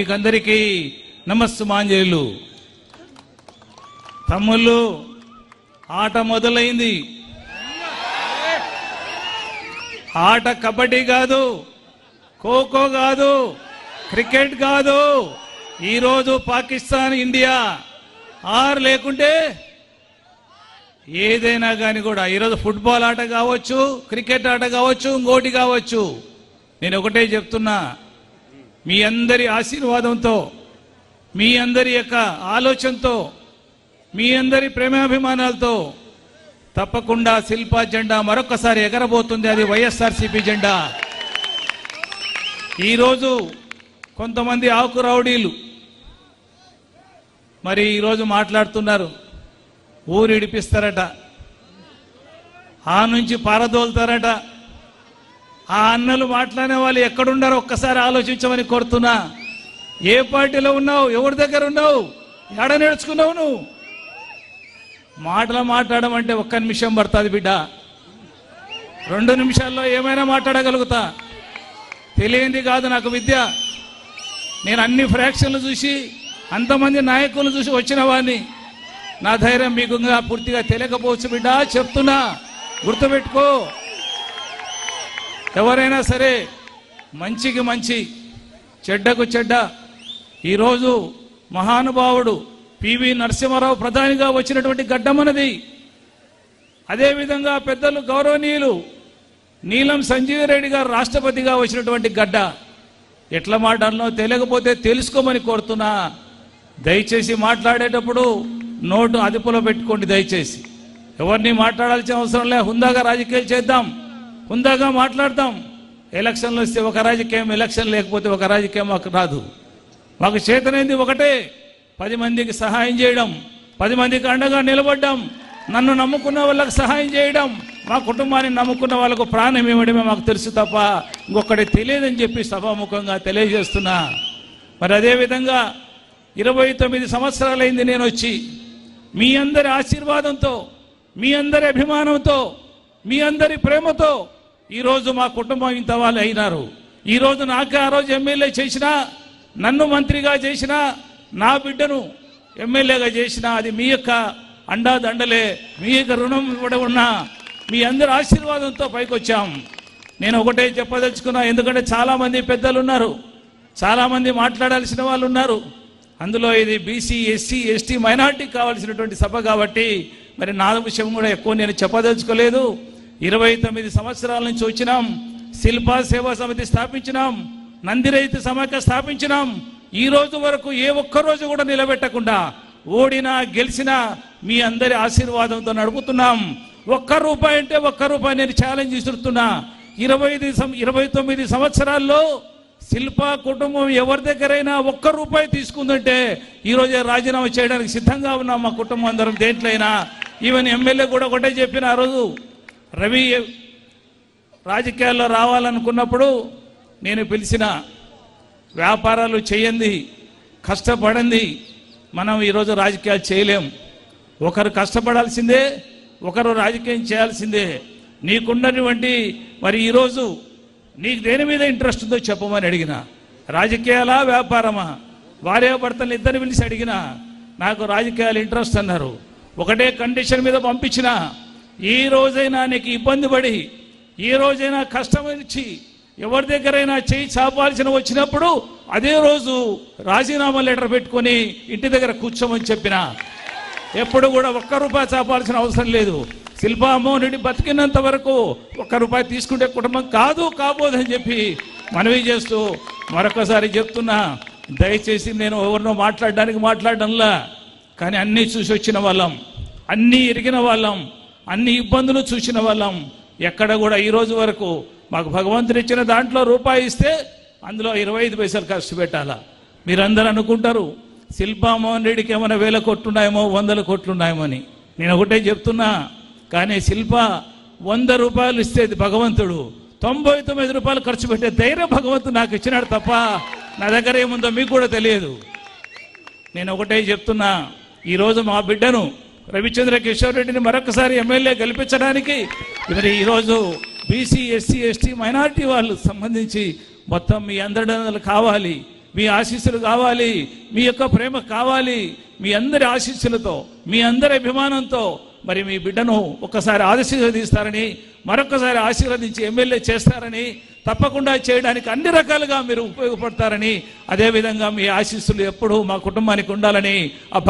మీకందరికీ నమస్సుమాంజలు. తమ్ముళ్ళు ఆట మొదలైంది. ఆట కబడ్డీ కాదు ఖోఖో కాదు క్రికెట్ కాదు. ఈరోజు పాకిస్తాన్ ఇండియా ఆరు లేకుంటే ఏదైనా కానీ కూడా. ఈరోజు ఫుట్బాల్ ఆట కావచ్చు క్రికెట్ ఆట కావచ్చు ఇంకోటి కావచ్చు. నేను ఒకటే చెప్తున్నా. మీ అందరి ఆశీర్వాదంతో మీ అందరి యొక్క ఆలోచనతో మీ అందరి ప్రేమాభిమానాలతో తప్పకుండా శిల్పా జెండా మరొకసారి ఎగరబోతుంది. అది వైఎస్ఆర్సీపీ జెండా. ఈరోజు కొంతమంది ఆకు రౌడీలు మరి ఈరోజు మాట్లాడుతున్నారు. ఊరు ఇడిపిస్తారట. ఆ నుంచి పారదోలుతారట. ఆ అన్నలు మాట్లాడే వాళ్ళు ఎక్కడున్నారో ఒక్కసారి ఆలోచించమని కోరుతున్నా. ఏ పార్టీలో ఉన్నావు? ఎవరి దగ్గర ఉన్నావు? ఎడ నేర్చుకున్నావు నువ్వు? మాటలు మాట్లాడడం అంటే ఒక్క నిమిషం పడుతుంది బిడ్డ. రెండు నిమిషాల్లో ఏమైనా మాట్లాడగలుగుతా. తెలియంది కాదు నాకు విద్య. నేను అన్ని ఫ్రాక్షన్లు చూసి అంతమంది నాయకులు చూసి వచ్చిన వాడిని నా ధైర్యం మీకు ఇంకా పూర్తిగా తెలియకపోవచ్చు బిడ్డ. చెప్తున్నా. గుర్తుపెట్టుకో. ఎవరైనా సరే మంచికి మంచి చెడ్డకు చెడ్డ ఈరోజు మహానుభావుడు పివి నరసింహారావు ప్రధానిగా వచ్చినటువంటి గడ్డమన్నది అదేవిధంగా పెద్దలు గౌరవనీయులు నీలం సంజీవ్ రెడ్డి గారు రాష్ట్రపతిగా వచ్చినటువంటి గడ్డ. ఎట్లా మాట్లాడనో తెలియకపోతే తెలుసుకోమని కోరుతున్నా. దయచేసి మాట్లాడేటప్పుడు నోటు అదుపులో పెట్టుకోండి దయచేసి. ఎవరిని మాట్లాడాల్సిన అవసరం లే హుందాగా రాజకీయాలు చేద్దాం. హుందాగా మాట్లాడతాం. ఎలక్షన్లు వస్తే ఒక రాజకీయం ఎలక్షన్ లేకపోతే ఒక రాజకీయం మాకు రాదు. మాకు చేతనైంది ఒకటే పది మందికి సహాయం చేయడం. పది మందికి అండగా నిలబడ్డం. నన్ను నమ్ముకున్న వాళ్ళకి సహాయం చేయడం. మా కుటుంబాన్ని నమ్ముకున్న వాళ్ళకు ప్రాణం ఇవ్వడమే మాకు తెలుసు తప్ప ఇంకొకటి తెలియదని చెప్పి సభాముఖంగా తెలియజేస్తున్నా. మరి అదేవిధంగా ఇరవై తొమ్మిది సంవత్సరాలైంది నేను వచ్చి మీ అందరి ఆశీర్వాదంతో మీ అందరి అభిమానంతో మీ అందరి ప్రేమతో ఈరోజు మా కుటుంబం ఇంత వాళ్ళు అయినారు. ఈరోజు నాకే ఆ రోజు ఎమ్మెల్యే చేసినా నన్ను మంత్రిగా చేసినా నా బిడ్డను ఎమ్మెల్యేగా చేసినా అది మీ యొక్క అండాదండలే మీ యొక్క రుణం కూడా ఉన్నా మీ అందరి ఆశీర్వాదంతో పైకొచ్చాం. నేను ఒకటే చెప్పదలుచుకున్నా ఎందుకంటే చాలామంది పెద్దలు ఉన్నారు చాలామంది మాట్లాడాల్సిన వాళ్ళు ఉన్నారు అందులో ఇది బీసీ ఎస్సీ ఎస్టీ మైనార్టీ కావాల్సినటువంటి సభ కాబట్టి మరి నా విషయం కూడా ఎక్కువ నేను చెప్పదలుచుకోలేదు. ఇరవై తొమ్మిది సంవత్సరాల నుంచి వచ్చినాం. శిల్పా సేవా సమితి స్థాపించినాం. నంది రైతు సమాఖ్య స్థాపించినాం. ఈ రోజు వరకు ఏ ఒక్క రోజు కూడా నిలబెట్టకుండా ఓడినా గెలిచినా మీ అందరి ఆశీర్వాదంతో నడుపుతున్నాం. ఒక్క రూపాయి అంటే ఒక్క రూపాయి నేను ఛాలెంజ్ ఇస్తున్నా ఇరవై ఐదు సం- ఇరవై తొమ్మిది సంవత్సరాల్లో శిల్పా కుటుంబం ఎవరి దగ్గరైనా ఒక్క రూపాయి తీసుకుందంటే ఈరోజే రాజీనామా చేయడానికి సిద్ధంగా ఉన్నాం మా కుటుంబం అందరం దేంట్లైనా. ఈవెన్ ఎమ్మెల్యే కూడా ఒకటే చెప్పిన ఆ రోజు రవి రాజకీయాల్లో రావాలనుకున్నప్పుడు నేను పిలిచిన వ్యాపారాలు చేయండి కష్టపడండి మనం ఈరోజు రాజకీయాలు చేయలేం. ఒకరు కష్టపడాల్సిందే ఒకరు రాజకీయం చేయాల్సిందే. నీకున్నటువంటి మరి ఈరోజు నీకు దేని మీద ఇంట్రెస్ట్ ఉందో చెప్పమని అడిగిన. రాజకీయాలా వ్యాపారమా? భార్యాభర్తలు ఇద్దరు పిలిచి అడిగిన నాకు రాజకీయాలు ఇంట్రెస్ట్ అన్నారు. ఒకటే కండిషన్ మీద పంపించిన ఈ రోజైనా నీకు ఇబ్బంది పడి ఈ రోజైనా కష్టం ఇచ్చి ఎవరి దగ్గరైనా చేయి చాపాల్సిన వచ్చినప్పుడు అదే రోజు రాజీనామా లెటర్ పెట్టుకొని ఇంటి దగ్గర కూర్చోమని చెప్పిన. ఎప్పుడు కూడా ఒక్క రూపాయి చాపాల్సిన అవసరం లేదు. శిల్పా మోహనుడి బతికినంత వరకు ఒక్క రూపాయి తీసుకుంటే కుటుంబం కాదు కాబోదని చెప్పి మనవి చేస్తూ మరొకసారి చెప్తున్నా. దయచేసి నేను ఎవరినో మాట్లాడడానికి మాట్లాడడంలా. కానీ అన్నీ చూసి వచ్చిన వాళ్ళం. అన్నీ ఎరిగిన వాళ్ళం. అన్ని ఇబ్బందులు చూసిన వాళ్ళం. ఎక్కడ కూడా ఈ రోజు వరకు మాకు భగవంతుడు ఇచ్చిన దాంట్లో రూపాయి ఇస్తే అందులో ఇరవై ఐదు పైసలు ఖర్చు పెట్టాలా? మీరందరూ అనుకుంటారు శిల్పామోహన్ రెడ్డికి ఏమైనా వేల కొట్లున్నాయేమో వందల కోట్లున్నాయేమో అని నేను ఒకటే చెప్తున్నా కానీ శిల్ప వంద రూపాయలు ఇస్తేది భగవంతుడు. తొంభై తొమ్మిది రూపాయలు ఖర్చు పెట్టే ధైర్యం భగవంతుడు నాకు ఇచ్చినాడు తప్ప నా దగ్గర ఏముందో మీకు కూడా తెలియదు. నేను ఒకటే చెప్తున్నా ఈరోజు మా బిడ్డను రవిచంద్ర కిషోర్ రెడ్డిని మరొకసారి ఎమ్మెల్యే గెలిపించడానికి మరి ఈరోజు బీసీ ఎస్సీ ఎస్టీ మైనారిటీ వాళ్ళు సంబంధించి మొత్తం మీ అందడనలు కావాలి మీ ఆశీస్సులు కావాలి మీ యొక్క ప్రేమ కావాలి మీ అందరి ఆశీస్సులతో మీ అందరి అభిమానంతో మరి మీ బిడ్డను ఒక్కసారి ఆశీర్వదిస్తారని మరొకసారి ఆశీర్వదించి ఎమ్మెల్యే చేస్తారని తప్పకుండా చేయడానికి అన్ని రకాలుగా మీరు ఉపయోగపడతారని అదేవిధంగా మీ ఆశీస్సులు ఎప్పుడూ మా కుటుంబానికి ఉండాలని ఆ